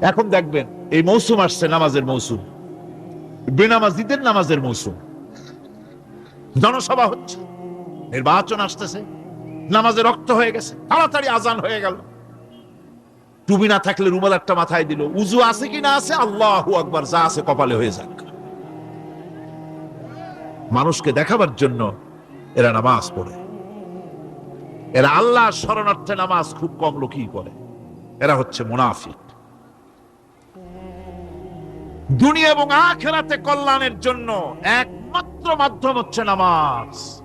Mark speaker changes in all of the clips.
Speaker 1: এখন দেখবেন, এই মৌসুম আসছে নামাজের মৌসুম। বেনামাজিদের নামাজের মৌসুম। জনসভা হচ্ছে, নির্বাচন আসতেছে, নামাজে রক্ত হয়ে গেছে, তাড়াতাড়ি আজান হয়ে গেল। টুবি না থাকলে রুমাল একটা মাথায় দিল। উজু আছে কি না আছে, আল্লাহু আকবার, যা আছে কপালে হয়ে যাক। মানুষকে দেখাবার জন্য এরা নামাজ পড়ে। এরা আল্লাহ শরণার্থে নামাজ খুব কম লোকই করে এরা হচ্ছে মুনাফিক। দুনিয়া এবং আখেরাতে কল্যাণের জন্য একমাত্র মাধ্যম হচ্ছে নামাজ।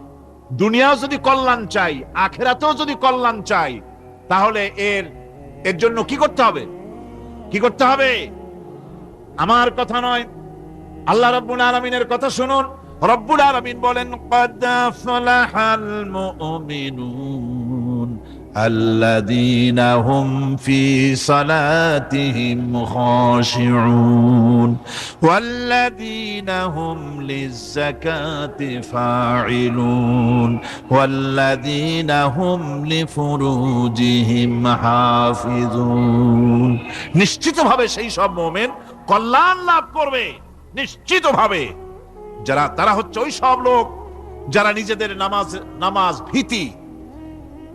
Speaker 1: দুনিয়া যদি কল্যাণ চাই, আখেরাতেও যদি কল্যাণ চাই, তাহলে এর এর জন্য কি করতে হবে? কি করতে হবে? আমার কথা নয়। আল্লাহ রব্বুল আলমিনের কথা শুনুন। রব্বুল আলমিন বলেন, কদা ফলাহাল মুমিনুন। الذين هم في صلاتهم خاشعون والذين هم للزكاة فاعلون والذين هم لفروجهم حافظون নিশ্চিতভাবে সেই সব মোমেন কল্যাণ লাভ করবে নিশ্চিতভাবে যারা তারা হচ্ছে ওই সব লোক যারা নিজেদের নামাজ নামাজ ভীতি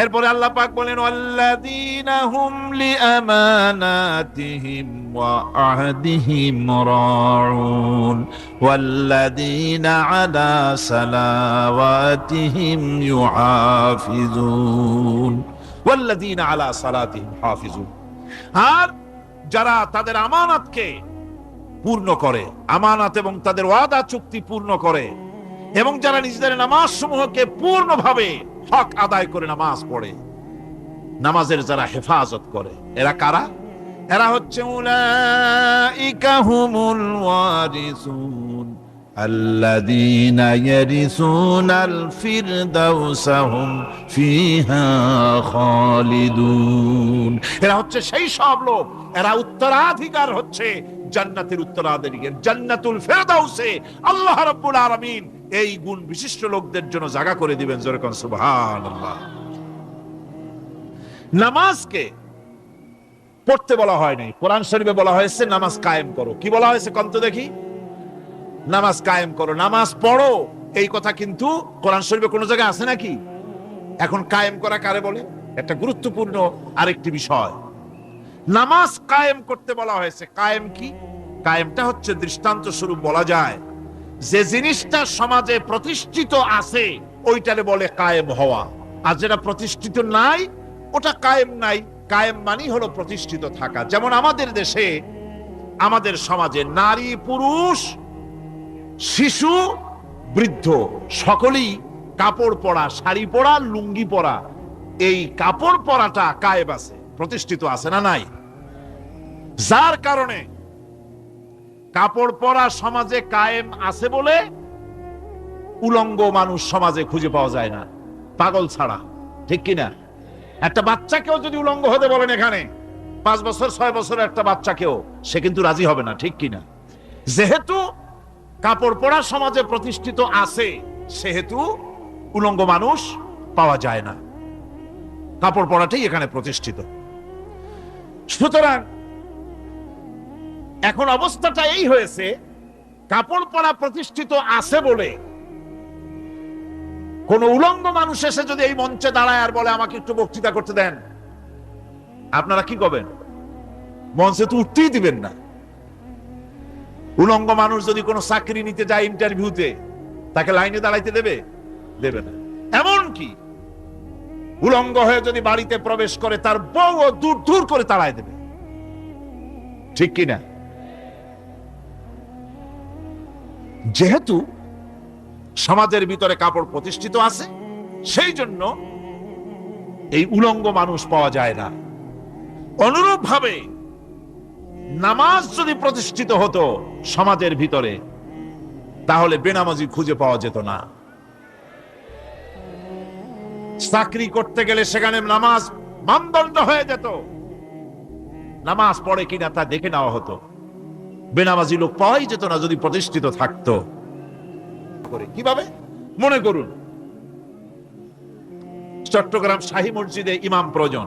Speaker 1: এরপরে আল্লাহ পাক বলেন আল্লাযীনা হুম লিআমানাতিহিম ওয়া আহদিহিম রাউন। ওয়াল্লাযীনা আলা সালাওয়াতিহিম ইউহাফিজুন। ওয়াল্লাযীনা আলা সালাতিহিম হাফিজুন। আর যারা তাদের আমানতকে পূর্ণ করে, আমানত এবং তাদের ওয়াদা চুক্তি পূর্ণ করে, এবং যারা নিজেদের নামাজ সমূহকে পূর্ণভাবে হক আদায় করে নামাজ পড়ে। নামাজের যারা হেফাজত করে, এরা কারা? এরা হচ্ছে এরা হচ্ছে সেই সব লোক, এরা উত্তরাধিকার হচ্ছে জান্নাতের উত্তরাধিকার, জান্নাতুল ফিরদাউসে। আল্লাহ রাব্বুল আলামিন এই গুণ বিশিষ্ট লোকদের জন্য জায়গা করে দিবেন যেরকম সুবহানাল্লাহ। নামাজকে পড়তে বলা হয় নাই। কোরআন শরীফে বলা হয়েছে, নামাজ কায়েম করো। কি বলা হয়েছে কন্ত দেখি? নামাজ কায়েম করো। নামাজ পড়ো। এই কথা কিন্তু কোরআন শরীফে কোনো জায়গায় আছে নাকি? এখন কায়েম করা কারে বলে? একটা গুরুত্বপূর্ণ আরেকটি বিষয়। নামাজ কায়েম করতে বলা হয়েছে। কায়েম কি? কায়েমটা হচ্ছে দৃষ্টান্ত স্বরূপ বলা যায়। যে জিনিসটা সমাজে প্রতিষ্ঠিত আছে, ওইটারে বলে কায়েম হওয়া। আর যেটা প্রতিষ্ঠিত নাই, ওটা কায়েম নাই। কায়েম মানেই হলো প্রতিষ্ঠিত থাকা। যেমন আমাদের দেশে, আমাদের সমাজে নারী, পুরুষ, শিশু, বৃদ্ধ, সকলেই কাপড় পরা, শাড়ি পরা, লুঙ্গি পরা, এই কাপড় পরাটা কায়েব আছে, প্রতিষ্ঠিত আছে না নাই? যার কারণে কাপড় পরা সমাজে কায়েম আছে বলে উলঙ্গ মানুষ সমাজে খুঁজে পাওয়া যায় না। পাগল ছাড়া, ঠিক কিনা? একটা বাচ্চাকেও যদি উলঙ্গ হতে বলেন এখানে, পাঁচ বছর, ছয় বছর একটা বাচ্চাকেও, সে কিন্তু রাজি হবে না, ঠিক কিনা? যেহেতু কাপড় পরা সমাজে প্রতিষ্ঠিত আছে, সেহেতু উলঙ্গ মানুষ পাওয়া যায় না। কাপড় পরাটাই এখানে প্রতিষ্ঠিত। সুতরাং এখন অবস্থাটা এই হয়েছে, কাপড় পরা প্রতিষ্ঠিত আছে বলে। কোন উলঙ্গ মানুষ এসে যদি এই মঞ্চে দাঁড়ায় আর বলে, আমাকে একটু বক্তৃতা করতে দেন। আপনারা কি করবেন? মঞ্চে তো উঠতেই দিবেন না। উলঙ্গ মানুষ যদি কোনো চাকরি নিতে যায় ইন্টারভিউতে, তাকে লাইনে দাঁড়াইতে দেবে? দেবে না। এমন কি উলঙ্গ হয়ে যদি বাড়িতে প্রবেশ করে, তার বউ দূর দূর করে তাড়ায় দেবে। ঠিক কিনা? যেহেতু সমাজের ভিতরে কাপড় প্রতিষ্ঠিত আছে, সেই জন্য এই উলঙ্গ মানুষ পাওয়া যায় না। অনুরূপ ভাবে নামাজ যদি প্রতিষ্ঠিত হতো সমাজের ভিতরে, তাহলে বেনামাজি খুঁজে পাওয়া যেত না। চাকরি করতে গেলে সেখানে নামাজ মানদণ্ড হয়ে যেত। নামাজ পড়ে কিনা তা দেখে নেওয়া হতো। বেনামাজি লোক পাওয়াই যেত না যদি প্রতিষ্ঠিত থাকতো। করে কীভাবে? মনে করুন চট্টগ্রাম শাহী মসজিদে ইমাম প্রয়োজন।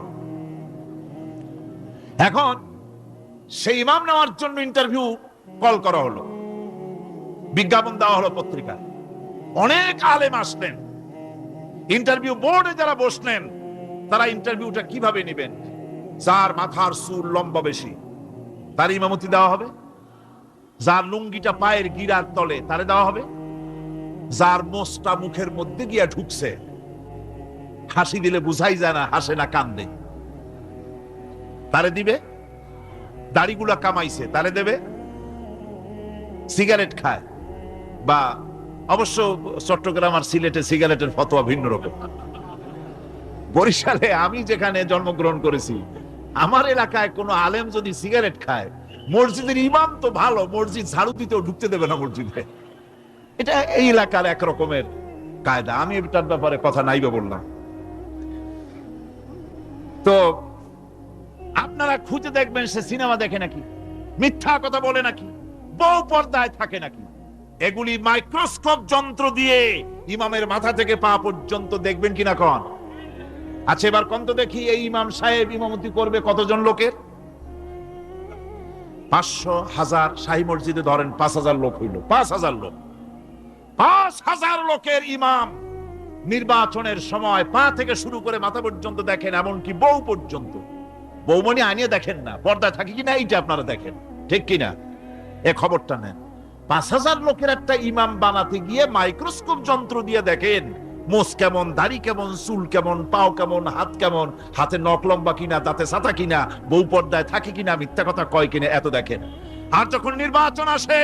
Speaker 1: এখন সেই ইমাম নেওয়ার জন্য ইন্টারভিউ কল করা হলো। বিজ্ঞাপন দেওয়া হলো পত্রিকায়। অনেক আলেম আসলেন। ইন্টারভিউ বোর্ডে যারা বসলেন তারা ইন্টারভিউটা কীভাবে নেবেন? যার মাথার সুর লম্বা বেশি তার ইমামতি দেওয়া হবে? যার লুঙ্গিটা পায়ের গিরার তলে, তারে দেওয়া হবে? যার মোষটা মুখের মধ্যে গিয়া ঢুকছে। হাসি দিলে বুঝাই যায় না, হাসে না, কান্দে। তারে দিবে? দাড়িগুলা কামাইছে, তারে দেবে? সিগারেট খায়। বা অবশ্য চট্টগ্রাম আর সিলেটে সিগারেটের ফতোয়া ভিন্ন রকম। বরিশালে আমি যেখানে জন্মগ্রহণ করেছি, আমার এলাকায় কোনো আলেম যদি সিগারেট খায় মসজিদের ইমাম তো ভালো, মসজিদ ঝাড়ু দিতেও ঢুকতে দেবে না মসজিদে। এটা এই এলাকার এক রকমের কায়দা। আমি এটার ব্যাপারে কথা নাইবে বললাম। তো আপনারা খুঁজে দেখবেন, সে সিনেমা দেখে নাকি, মিথ্যা কথা বলে নাকি, বউ পর্দায় থাকে নাকি। এগুলি মাইক্রোস্কোপ যন্ত্র দিয়ে ইমামের মাথা থেকে পা পর্যন্ত দেখবেন কিনা কন? আচ্ছা এবার কন্ত দেখি, এই ইমাম সাহেব ইমামতি করবে কতজন লোকের? পাঁচশো হাজার শাহী মসজিদে ধরেন পাঁচ হাজার লোক হইল, পাঁচ হাজার লোক। পাঁচ হাজার লোকের ইমাম নির্বাচনের সময় পা থেকে শুরু করে মাথা পর্যন্ত দেখেন, এমনকি বউ পর্যন্ত। বৌমনি আনিয়ে দেখেন না, পর্দায় থাকে কিনা এইটা আপনারা দেখেন, ঠিক কিনা? এ খবরটা নেন। পাঁচ হাজার লোকের একটা ইমাম বানাতে গিয়ে মাইক্রোস্কোপ যন্ত্র দিয়ে দেখেন মোষ কেমন, দাড়ি কেমন, চুল কেমন, পাও কেমন, হাত কেমন, হাতে নখ লম্বা কিনা, দাঁতে সাতা কিনা, বউ পর্দায় থাকে কিনা, মিথ্যা কথা কয় কিনা, এত দেখেন আর যখন নির্বাচন আসে,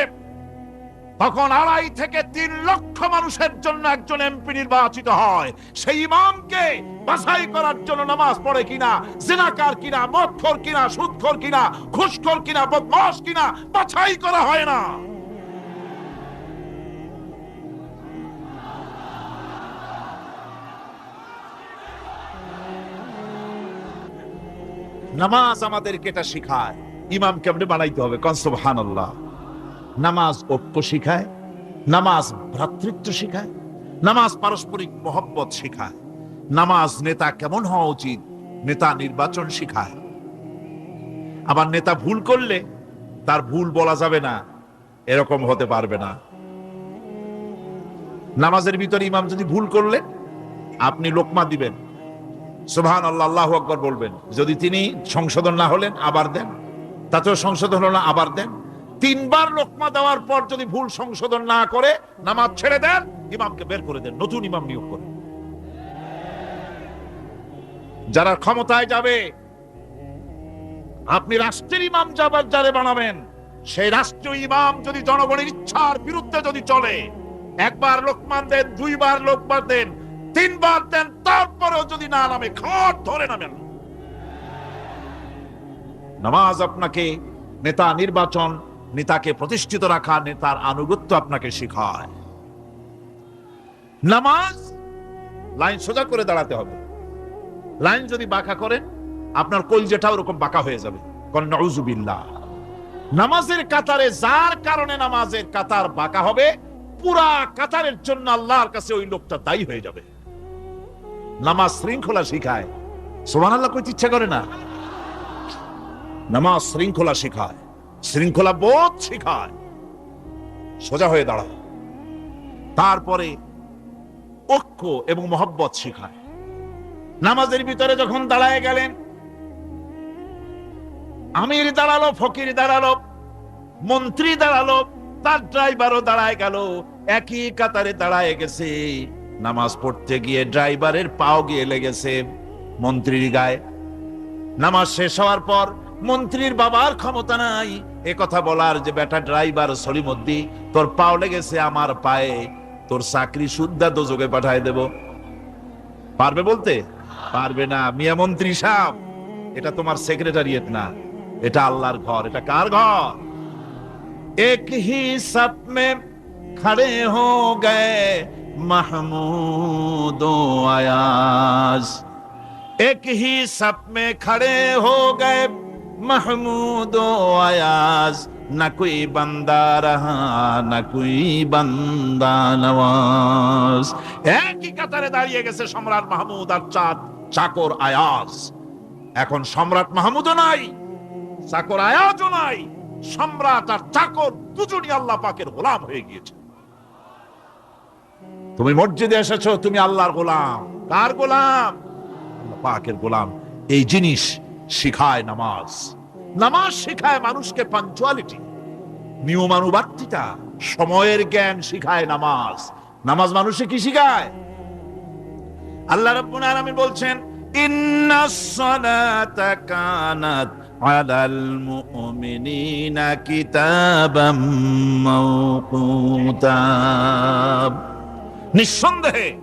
Speaker 1: তখন আড়াই থেকে তিন লক্ষ মানুষের জন্য একজন এমপি নির্বাচিত হয়। সেই ইমামকে বাছাই করার জন্য নামাজ পড়ে কিনা, জিনাকার কিনা, মদখোর কিনা, সুদখোর কিনা, ঘুষখোর কিনা বদমাস কিনা, বাছাই করা হয় না। নামাজ আমাদেরকে এটা শিখায়। ইমাম কেমনে বানাইতে হবে কনসবহান আল্লাহ নামাজ ঐক্য শিখায়, নামাজ ভ্রাতৃত্ব শিখায়, নামাজ পারস্পরিক মহব্বত শিখায়। নামাজ নেতা কেমন হওয়া উচিত? নেতা নির্বাচন শিখায়। আবার নেতা ভুল করলে তার ভুল বলা যাবে না, এরকম হতে পারবে না। নামাজের ভিতরে ইমাম যদি ভুল করলে আপনি লোকমা দিবেন। সুবহান আল্লাহ আল্লাহ আকবর বলবেন। যদি তিনি সংশোধন না হলেন, আবার দেন। তাতেও সংশোধন হলো, আবার দেন। তিনবার লোকমা দেওয়ার পর যদি ভুল সংশোধন না করে, নামাজ ছেড়ে দেন, ইমামকে বের করে দেন, নতুন ইমাম নিয়োগ করেন যারা ক্ষমতায় যাবে, আপনি রাষ্ট্রের ইমাম যাবার যারে বানাবেন। সেই রাষ্ট্রীয় ইমাম যদি জনগণের ইচ্ছার বিরুদ্ধে যদি চলে, একবার লোকমান দেন, দুইবার লোকমান দেন তিনবার দেন, তারপরেও যদি না নামে খড় ধরে নামেন। নামাজ আপনাকে, নেতা নির্বাচন, নেতাকে প্রতিষ্ঠিত রাখা, নেতার আনুগত্য আপনাকে শেখায়। নামাজ, লাইন সোজা করে দাঁড়াতে হবে। লাইন যদি বাঁকা করেন, আপনার কলজেটা ওরকম বাঁকা হয়ে যাবে। নজুবিল্লাহ নামাজের কাতারে যার কারণে নামাজের কাতার বাঁকা হবে, পুরা কাতারের জন্য আল্লাহর কাছে ওই লোকটা দায়ী হয়ে যাবে। নামাজ শৃঙ্খলা শিখায়। সোমান আল্লাহ কইতে ইচ্ছা করে না। নামাজ শৃঙ্খলা শিখায়, শৃঙ্খলা বোধ শিখায়। সোজা হয়ে দাঁড়ায় তারপরে ঐক্য এবং মহব্বত শিখায়। নামাজের ভিতরে যখন দাঁড়ায় গেলেন, আমির দাঁড়াল, ফকির দাঁড়াল, মন্ত্রী দাঁড়াল, তার ড্রাইভারও দাঁড়ায় গেল। একই কাতারে দাঁড়ায় গেছে। নামাজ পড়তে গিয়ে ড্রাইভারের পাও গিয়ে লেগেছে মন্ত্রীর গায়ে। নামাজ শেষ হওয়ার পর মন্ত্রীর বাবার ক্ষমতা নাই। এ কথা বলার যে বেটা ড্রাইভার সলিমদ্দি, তোর পাও লেগেছে আমার পায়ে, তোর চাকরি সুদ্ধা দোজকে পাঠায় দেব। পারবে বলতে? পারবে না, মিয়া মন্ত্রী সাহেব। এটা তোমার সেক্রেটারিয়েট না, এটা আল্লাহর ঘর। এটা কার ঘর? এক হি সপ মে খড়ে হো গে محمود و آیاز ایک ہی سب میں کھڑے ہو گئے محمود و آیاز نہ کوئی بندہ رہا نہ کوئی بندہ نواز ایک ہی قطرے দাঁড়িয়ে গেছে সম্রাট মাহমুদ আর চাঁদ চাকর আয়াজ এখন সম্রাট মাহমুদও নাই চাকর আয়াজও নাই সম্রাট আর চাকর দুজনই আল্লাহ পাকের গোলাম হয়ে গিয়েছে তুমি মসজিদে এসেছ, তুমি আল্লাহর গোলাম। কার গোলাম? পাকের গোলাম। এই জিনিস শিখায় নামাজ। নামাজ শিখায় মানুষকে পাঞ্চুয়ালিটি নিয়মানুবার্তিতা, সময়ের জ্ঞান শিখায় নামাজ। নামাজ মানুষে কি শিখায়? আল্লাহ রাব্বুল আলামিন বলছেন ইন্নাস সালাতা কানাত আলাল মুমিনিনা কিতাবাম মাওকুতা। নিঃসন্দেহে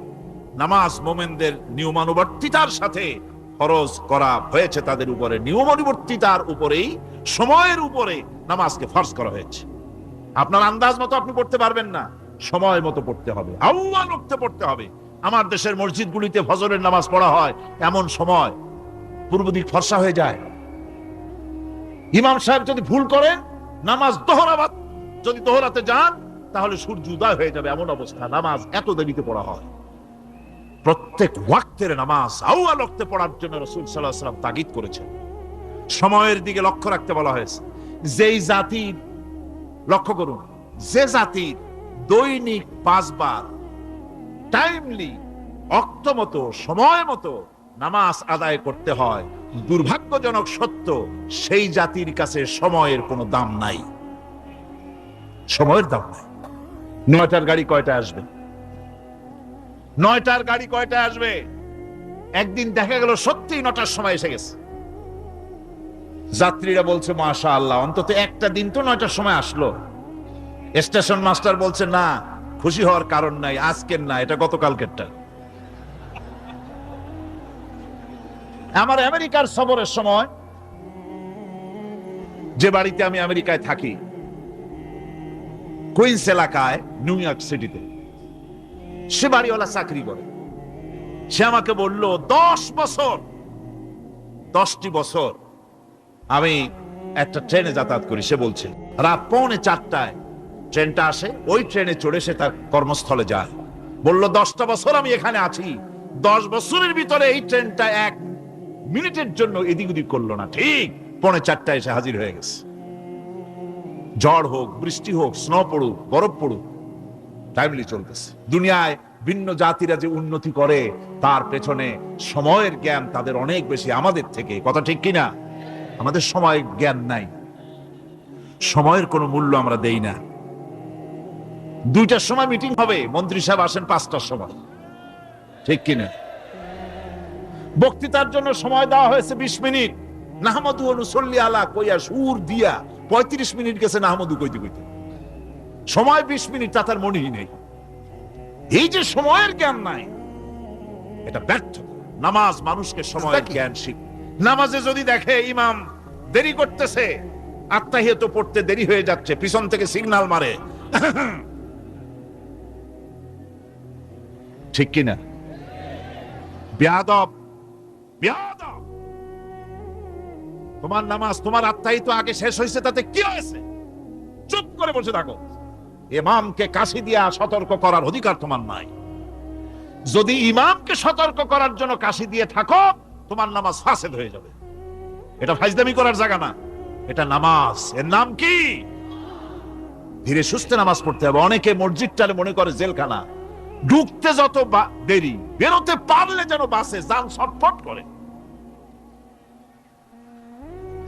Speaker 1: নামাজ মোমেনদের নিয়মানুবর্তিতার সাথে ফরজ করা হয়েছে। তাদের উপরে নিয়মানুবর্তিতার উপরেই, সময়ের উপরে নামাজকে ফরজ করা হয়েছে। আপনার আন্দাজ মতো আপনি পড়তে পারবেন না। সময় মতো পড়তে হবে। আল্লাহ রক্তে পড়তে হবে। আমার দেশের মসজিদগুলিতে ফজরের নামাজ পড়া হয় এমন সময়। পূর্ব দিক ফর্সা হয়ে যায়। ইমাম সাহেব যদি ভুল করেন, নামাজ দোহরাবাদ। যদি দোহরাতে যান তাহলে সূর্য উদয় হয়ে যাবে এমন অবস্থা। নামাজ এত দেরিতে পড়া হয়। প্রত্যেক ওয়াক্তের নামাজ আউয়া লক্তে পড়ার জন্য রসুল সাল্লাহ সাল্লাম তাগিদ করেছেন। সময়ের দিকে লক্ষ্য রাখতে বলা হয়েছে, যেই জাতির লক্ষ্য করুন, যে জাতির দৈনিক পাঁচবার টাইমলি অক্তমতো সময় মতো নামাজ আদায় করতে হয়, দুর্ভাগ্যজনক সত্য, সেই জাতির কাছে সময়ের কোনো দাম নাই। সময়ের দাম নাই। নয়টার গাড়ি কয়টা আসবে? নয়টার গাড়ি কয়টা আসবে? একদিন দেখা গেল সত্যি নটার সময় এসে গেছে। যাত্রীরা বলছে মাশা আল্লাহ অন্তত একটা দিন তো নয়টার সময় আসলো। স্টেশন মাস্টার বলছে, না, খুশি হওয়ার কারণ নাই, আজকের না, এটা গতকালকেরটা। আমার আমেরিকার সফরের সময় যে বাড়িতে আমি আমেরিকায় থাকি কুইন্স এলাকায় নিউ ইয়র্ক সিটিতে সে বাড়িওয়ালা চাকরি করে। সে আমাকে বলল, দশ বছর, দশটি বছর আমি একটা ট্রেনে যাতায়াত করি। সে বলছে, রাত পৌনে চারটায় ট্রেনটা আসে, ওই ট্রেনে চড়ে সে তার কর্মস্থলে যায়। বলল, দশটা বছর আমি এখানে আছি। দশ বছরের ভিতরে এই ট্রেনটা এক মিনিটের জন্য এদিক ওদিক করল না। ঠিক, পৌনে চারটায় এসে হাজির হয়ে গেছে। ঝড় হোক, বৃষ্টি হোক, স্নো পড়ুক, বরফ পড়ুক টাইমলি চলতেছে। দুনিয়ায় ভিন্ন জাতিরা যে উন্নতি করে, তার পেছনে সময়ের জ্ঞান তাদের অনেক বেশি আমাদের থেকে। কথা ঠিক কিনা? আমাদের সময় জ্ঞান নাই। সময়ের কোনো মূল্য আমরা দেই না। দুইটার সময় মিটিং হবে। মন্ত্রী সাহেব আসেন পাঁচটার সময়। ঠিক কিনা? বক্তৃতার জন্য সময় দেওয়া হয়েছে বিশ মিনিট। নাহমদু অনুসল্লি আলা কইয়া, সুর দিয়া। পঁয়ত্রিশ মিনিট গেছে নাহমদু কইতে কইতে। সময় বিশ মিনিট তা তার মনেই নেই। এই যে সময়ের জ্ঞান নাই এটা ব্যর্থ। নামাজ মানুষকে সময়ের জ্ঞান শিখ নামাজে যদি দেখে ইমাম দেরি করতেছে আত্মাহিয়ত পড়তে দেরি হয়ে যাচ্ছে পিছন থেকে সিগনাল মারে। ঠিক কিনা? বেয়াদব বেয়াদব। তোমার নামাজ, তোমার আত্মাই তো আগে শেষ হয়েছে, তাতে কি হয়েছে? চুপ করে বসে থাকো। ইমামকে কাশি দিয়া সতর্ক করার অধিকার তোমার নাই। যদি ইমামকে সতর্ক করার জন্য কাশি দিয়ে থাকো, তোমার নামাজ ফাসেদ হয়ে যাবে। এটা ফাইজদামি করার জায়গা না। এটা নামাজ। এর নাম কি? ধীরে সুস্থে নামাজ পড়তে হবে। অনেকে মসজিদটালে মনে করে জেলখানা। ঢুকতে যত দেরি, বেরোতে পারলে যেন বাসে যান ছটফট করে।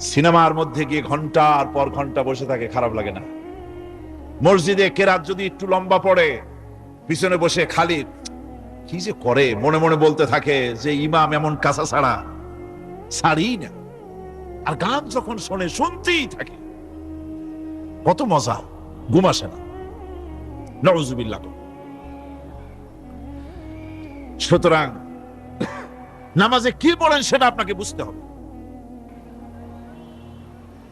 Speaker 1: সিনেমার মধ্যে গিয়ে ঘণ্টার পর ঘণ্টা বসে থাকে, খারাপ লাগে না। মসজিদে কেরাত যদি একটু লম্বা পড়ে, পিছনে বসে খালি, কি যে করে? মনে মনে বলতে থাকে যে ইমাম এমন কাঁচা ছাড়া ছাড়ি না। আর গান যখন শোনে, শুনতেই থাকে। কত মজা, ঘুম আসে না। নজুবিল্লাহ সুতরাং নামাজে কি বলেন সেটা আপনাকে বুঝতে হবে।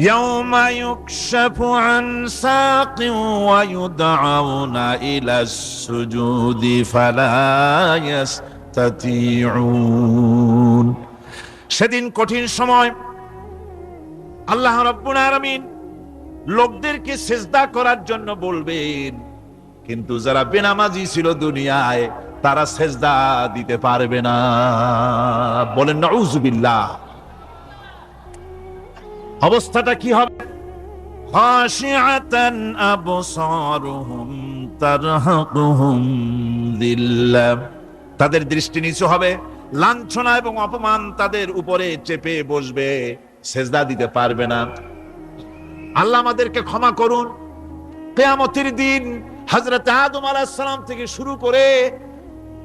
Speaker 2: يوم يكشف عن ساق ويدعون إلى السجود فلا يستطيعون
Speaker 1: সেদিন কঠিন সময় আল্লাহ রব্বুল আলামিন লোকদেরকে সেজদা করার জন্য বলবেন কিন্তু যারা বেনামাজি ছিল দুনিয়ায় তারা সেজদা দিতে পারবে না বলেন নাউজুবিল্লাহ অবস্থাটা কি হবে?
Speaker 2: খাশিআতান আবসারুহুম তারহাকুহুম
Speaker 1: তাদের দৃষ্টি নিচু হবে, লাঞ্ছনা এবং অপমান তাদের উপরে চেপে বসবে, সেজদা দিতে পারবে না। আল্লাহ আমাদেরকে ক্ষমা করুন। কেয়ামতের দিন হজরত আদম আলাহিসাল্লাম থেকে শুরু করে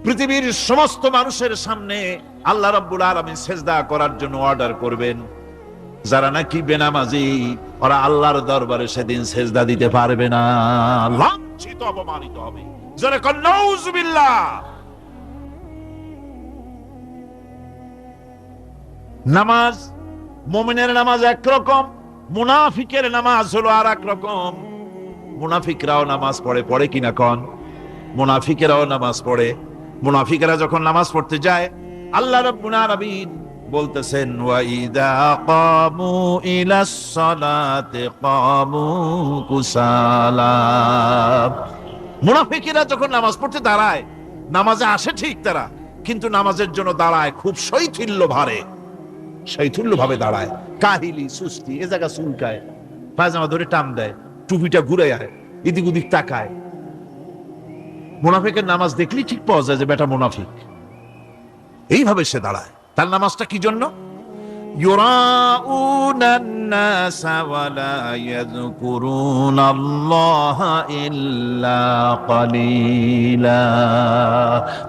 Speaker 1: পৃথিবীর সমস্ত মানুষের সামনে আল্লাহ রব্বুল আলমী সেজদা করার জন্য অর্ডার করবেন। যারা নাকি বেনামাজি, ওরা আল্লাহর দরবারে সেদিন সেজদা দিতে পারবে না। লাঞ্ছিত, অপমানিত হবে। যারা কন্নাউজুবিল্লাহ নামাজ, মোমিনের নামাজ একরকম, মুনাফিকের নামাজ হলো আর এক রকম মুনাফিকরাও নামাজ পড়ে পড়ে কিনা কন? মুনাফিকেরাও নামাজ পড়ে। মুনাফিকেরা যখন নামাজ পড়তে যায়, আল্লাহ রাব্বুল আলামিন বলতেছেন,
Speaker 2: ওয়াইদা কামু ইলা কামু
Speaker 1: মুনাফিকিরা যখন নামাজ পড়তে দাঁড়ায়, নামাজে আসে ঠিক তারা, কিন্তু নামাজের জন্য দাঁড়ায় খুব শৈথিল্য ভারে। শৈথিল্য ভাবে দাঁড়ায়। কাহিলি, সুস্তি, এ জায়গা চুলকায়, পায়জামা ধরে টান দেয়, টুপিটা ঘুরে আয় এদিক ওদিক তাকায়। মুনাফিকের নামাজ দেখলেই ঠিক পাওয়া যায় যে, বেটা মুনাফিক। এইভাবে সে দাঁড়ায়। তার নামাজটা কি জন্য?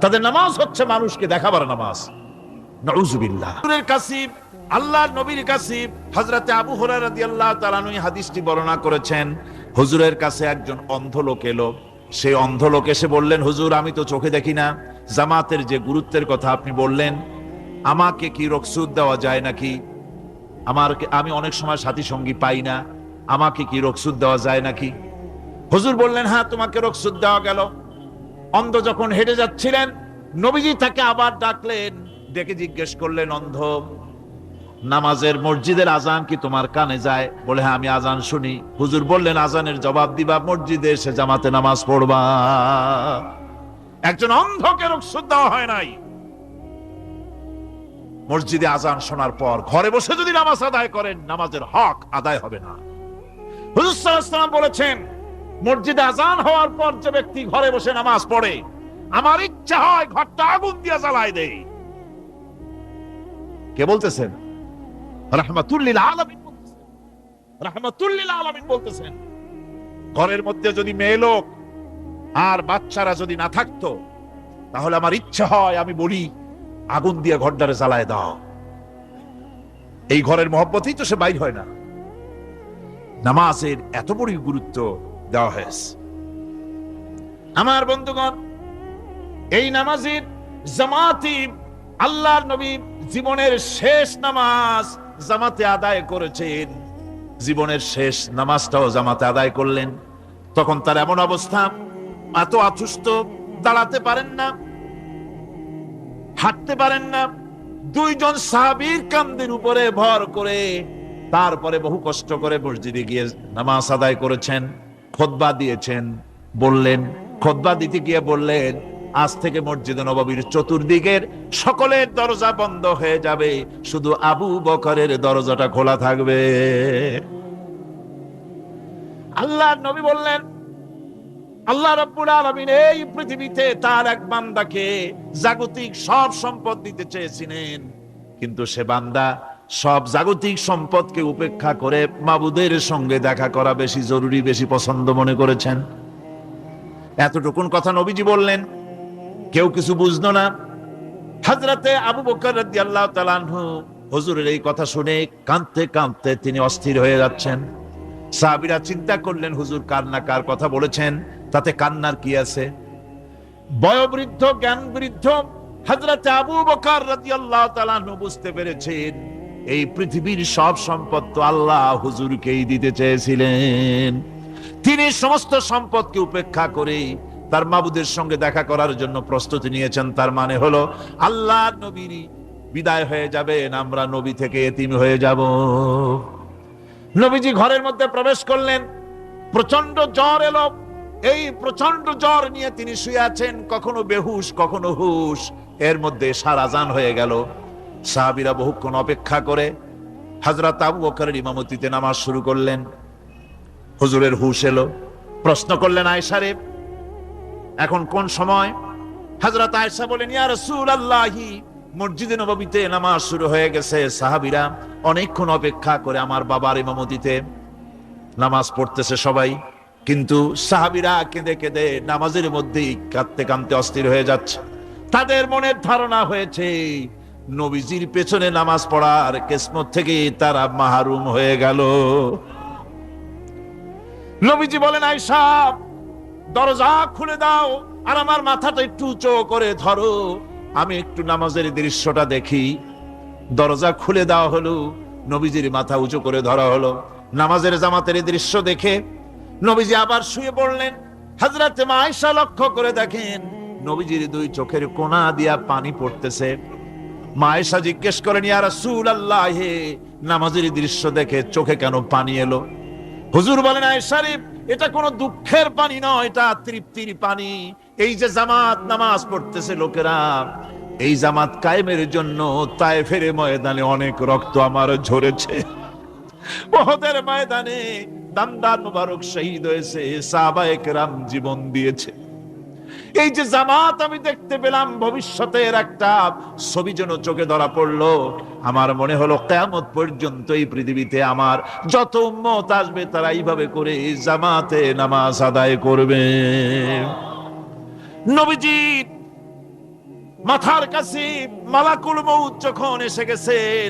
Speaker 1: তাদের নামাজ হচ্ছে মানুষকে দেখাবার নামাজ। কাসিব আল্লাহ নবীর কাসিব হজরতে আবু হরারদিয়াল্লাহ তালানুই হাদিসটি বর্ণনা করেছেন, হুজুরের কাছে একজন অন্ধ লোক এলো। সেই অন্ধ লোক এসে বললেন, হুজুর, আমি তো চোখে দেখি না। জামাতের যে গুরুত্বের কথা আপনি বললেন আমাকে কি রকসুদ দেওয়া যায় নাকি? আমার আমি অনেক সময় সাথী সঙ্গী পাই না। আমাকে কি রকসুদ দেওয়া যায় নাকি? হুজুর বললেন হ্যাঁ তোমাকে রকসুদ দেওয়া গেল। অন্ধ যখন হেঁটে যাচ্ছিলেন, নবীজি তাকে আবার ডাকলেন, ডেকে জিজ্ঞেস করলেন, অন্ধ, নামাজের মসজিদের আজান কি তোমার কানে যায়? বলে হ্যাঁ আমি আজান শুনি। হুজুর বললেন আজানের জবাব দিবা, মসজিদে এসে জামাতে নামাজ পড়বা। একজন অন্ধকে রকসুদ দেওয়া হয় নাই। মসজিদে আজান শোনার পর ঘরে বসে যদি নামাজ আদায় করেন, নামাজের হক আদায় হবে না। হুজুর বলেছেন, মসজিদে আজান হওয়ার পর যে ব্যক্তি ঘরে বসে নামাজ পড়ে, আমার ইচ্ছা হয় ঘরটা আগুন দিয়ে জ্বালায় দেই কে বলতেছেন? রাহমাতুল্লিল আলামিন রাহমাতুল্লিল আলামিন বলতেছেন। ঘরের মধ্যে যদি মেয়ে লোক আর বাচ্চারা যদি না থাকতো, তাহলে আমার ইচ্ছা হয় আমি বলি আগুন দিয়ে ঘরটারে জ্বালায় দাও। এই ঘরের মহব্বতেই তো সে বাইর হয় না। নামাজের এত বড় গুরুত্ব দেওয়া হয়েছে। আমার বন্ধুগণ, এই নামাজের জামাতি আল্লাহর নবী জীবনের শেষ নামাজ জামাতে আদায় করেছেন। জীবনের শেষ নামাজটাও জামাতে আদায় করলেন। তখন তার এমন অবস্থা, এত আথুষ্ট দাঁড়াতে পারেন না। হাঁটতে পারেন না। দুইজন সাহাবীর কান্দের উপরে ভর করে তারপরে বহু কষ্ট করে মসজিদে গিয়ে নামাজ আদায় করেছেন, খোদবা দিয়েছেন, বললেন, খোদবা দিতে গিয়ে বললেন, আজ থেকে মসজিদে নবাবির চতুর্দিকের সকলের দরজা বন্ধ হয়ে যাবে, শুধু আবু বকরের দরজাটা খোলা থাকবে। আল্লাহ নবী বললেন আল্লাহ রব্বুল আলামিন এই পৃথিবীতে তার এক বান্দাকে জাগতিক সব সম্পদ দিতে চেয়েছিলেন। কিন্তু সে বান্দা সব জাগতিক সম্পদকে উপেক্ষা করে মাবুদের সঙ্গে দেখা করা বেশি জরুরি, বেশি পছন্দ মনে করেছেন। এতটুকুন কথা নবীজি বললেন, কেউ কিছু বুঝলো না। হাজরাতে আবু বকর রাদিয়াল্লাহু তাআলা আনহু হুজুরের এই কথা শুনে কাঁদতে কাঁদতে তিনি অস্থির হয়ে যাচ্ছেন। সাহাবীরা চিন্তা করলেন, হুজুর কার না কার কথা বলেছেন। তাতে কান্নার কি আছে? বয়োবৃদ্ধ জ্ঞান বৃদ্ধ হযরত আবু বকর রাদিয়াল্লাহু তাআলা বুঝতে পেরেছেন, এই পৃথিবীর সব সম্পদ তো আল্লাহ হুজুরকেই দিতে চেয়েছিলেন। তিনি সমস্ত সম্পদকে উপেক্ষা করে তার মাবুদের সঙ্গে দেখা করার জন্য প্রস্তুতি নিয়েছেন, তার মানে হলো আল্লাহ নবীর বিদায় হয়ে যাবেন, আমরা নবী থেকে এতিম হয়ে যাব। নবীজি ঘরের মধ্যে প্রবেশ করলেন প্রচণ্ড জ্বর এলো এই প্রচণ্ড জ্বর নিয়ে তিনি শুয়ে আছেন, কখনো বেহুশ, কখনো হুশ। এর মধ্যে সারাজান হয়ে গেল। সাহাবিরা বহুক্ষণ অপেক্ষা করে। হাজরাত আবু বকরের ইমামতিতে নামাজ শুরু করলেন। হুজুরের হুশ এলো। প্রশ্ন করলেন আয়সারে এখন কোন সময়? হাজরত আয়সা বলেন, ইয়া মসজিদে নববীতে নামাজ শুরু হয়ে গেছে। সাহাবীরা অনেকক্ষণ অপেক্ষা করে আমার বাবার ইমামতিতে। নামাজ পড়তেছে সবাই। কিন্তু সাহাবিরা কেঁদে কেঁদে নামাজের মধ্যেই কাঁদতে কাঁদতে অস্থির হয়ে যাচ্ছে। তাদের মনের ধারণা হয়েছে, নবীজির পেছনে নামাজ পড়ার কিসমত থেকে তারা মাহারুম হয়ে গেল। নবীজি বলেন আয়সা দরজা খুলে দাও আর আমার মাথাটা একটু উঁচু করে ধরো। আমি একটু নামাজের দৃশ্যটা দেখি। দরজা খুলে দেওয়া হলো, নবীজির মাথা উঁচু করে ধরা হলো। নামাজের জামাতের দৃশ্য দেখে নবীজি আবার শুয়ে পড়লেন। হাজরাতে মা আয়েশা লক্ষ্য করে দেখেন, নবীজির দুই চোখের কোনা দিয়া পানি পড়তেছে। মা আয়েশা জিজ্ঞেস করেন, ইয়া রাসূলুল্লাহ, হে নামাজের দৃশ্য দেখে চোখে কেন পানি এলো? হুজুর বলেন আয়সারিফ এটা কোনো দুঃখের পানি নয়, এটা তৃপ্তির পানি। এই যে জামাত নামাজ পড়তেছে লোকেরা, এই জামাত কায়েমের জন্য তায়েফের ময়দানে অনেক রক্ত আমার ঝরেছে। ওহদের ময়দানে দান্দান মুবারক শহীদ হয়েছে সাহাবায়ে কেরাম জীবন দিয়েছে। এই যে জামাত আমি দেখতে পেলাম, ভবিষ্যতের একটা ছবি যেন চোখে ধরা পড়ল। আমার মনে হলো কেমত পর্যন্ত এই পৃথিবীতে আমার যত উম্মত আসবে তারা এইভাবে করে জামাতে নামাজ আদায় করবে। নবীজি, মাথার কাছে মালাকুল মৌত যখন এসে গেছেন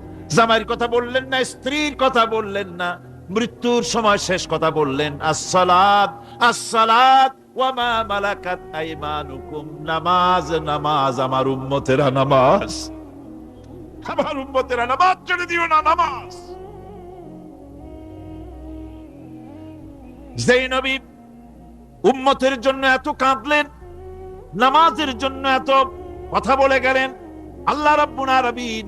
Speaker 1: জামাইয়ের কথা বললেন না, স্ত্রীর কথা বললেন না, মৃত্যুর সময় শেষ কথা বললেন, আসসালাত আসসালাত ওয়ামা মালাকাত আইমানুকুম, নামাজ নামাজ, আমার উম্মতেরা নামাজ। আমার উম্মতেরা নামাজ ছেড়ে দিও না, নামাজ। উম্মতের জন্য এত কাঁদলেন, নামাজের জন্য এত কথা বলে গেলেন, আল্লাহ রাব্বুল আলামিন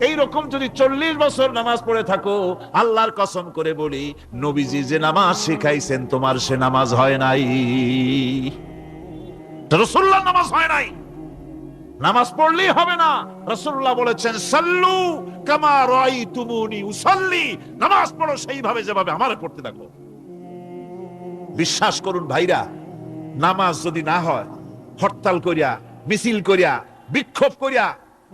Speaker 1: এই রকম যদি চল্লিশ বছর নামাজ পড়ে থাকো, আল্লাহর কসম করে বলি, নবীজি যে নামাজ শিখাইছেন, তোমার সে নামাজ হয় নাই। রসুল্লাহ নামাজ হয় নাই। নামাজ পড়লেই হবে না। রসুল্লাহ বলেছেন, সাল্লু কামা রাই তুমুনি উসাল্লি। নামাজ পড়ো, সেইভাবে যেভাবে আমার পড়তে দেখো বিশ্বাস করুন ভাইরা, নামাজ যদি না হয়, হরতাল করিয়া, মিছিল করিয়া, বিক্ষোভ করিয়া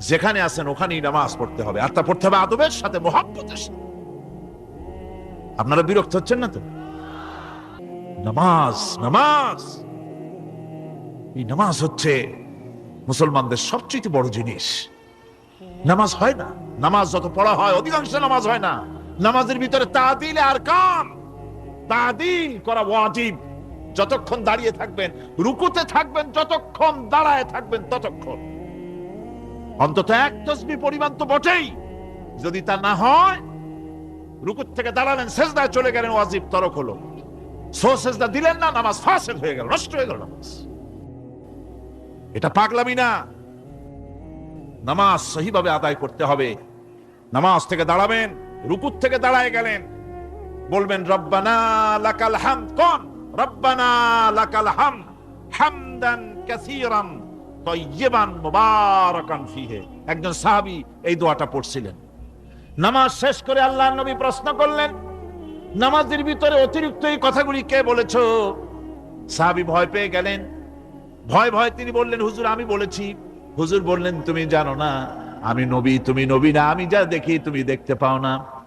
Speaker 1: যেখানে আছেন ওখানেই নামাজ পড়তে হবে। আর তা পড়তে হবে আদবের সাথে মোহাম্মতের সাথে। আপনারা বিরক্ত হচ্ছেন না তো? নামাজ নামাজ। এই নামাজ হচ্ছে মুসলমানদের সবচেয়ে বড় জিনিস। নামাজ হয় না। নামাজ যত পড়া হয়, অধিকাংশ নামাজ হয় না। নামাজের ভিতরে তাদিল আর কাম। তাদিল করা ওয়াজিব। যতক্ষণ দাঁড়িয়ে থাকবেন, রুকুতে থাকবেন, যতক্ষণ দাঁড়ায় থাকবেন, ততক্ষণ। অন্তত এক তসবি পরিমাণ তো বটেই। যদি তা না হয়, রুকুর থেকে দাঁড়ালেন, সেজদায় চলে গেলেন, ওয়াজিব তরক হলো। সো সেজদা দিলেন না, নামাজ ফাসেদ হয়ে গেল, নষ্ট হয়ে গেল নামাজ। এটা পাগলামি না। নামাজ সহিভাবে আদায় করতে হবে। নামাজ থেকে দাঁড়াবেন রুকুত থেকে দাঁড়ায় গেলেন। বলবেন, রব্বানা লাকাল হাম কোন? রব্বানা লাকাল হাম, হামদান কাসীরান একজন সাহাবী এই দোয়াটা পড়ছিলেন। নামাজ শেষ করে আল্লাহর নবী প্রশ্ন করলেন, নামাজের ভিতরে অতিরিক্ত এই কথাগুলি কে বলেছ? সাহাবী ভয় পেয়ে গেলেন। ভয় ভয় তিনি বললেন, হুজুর, আমি বলেছি। হুজুর বললেন, তুমি জানো না, আমি নবী, তুমি নবী না, আমি যা দেখি তুমি দেখতে পাও না।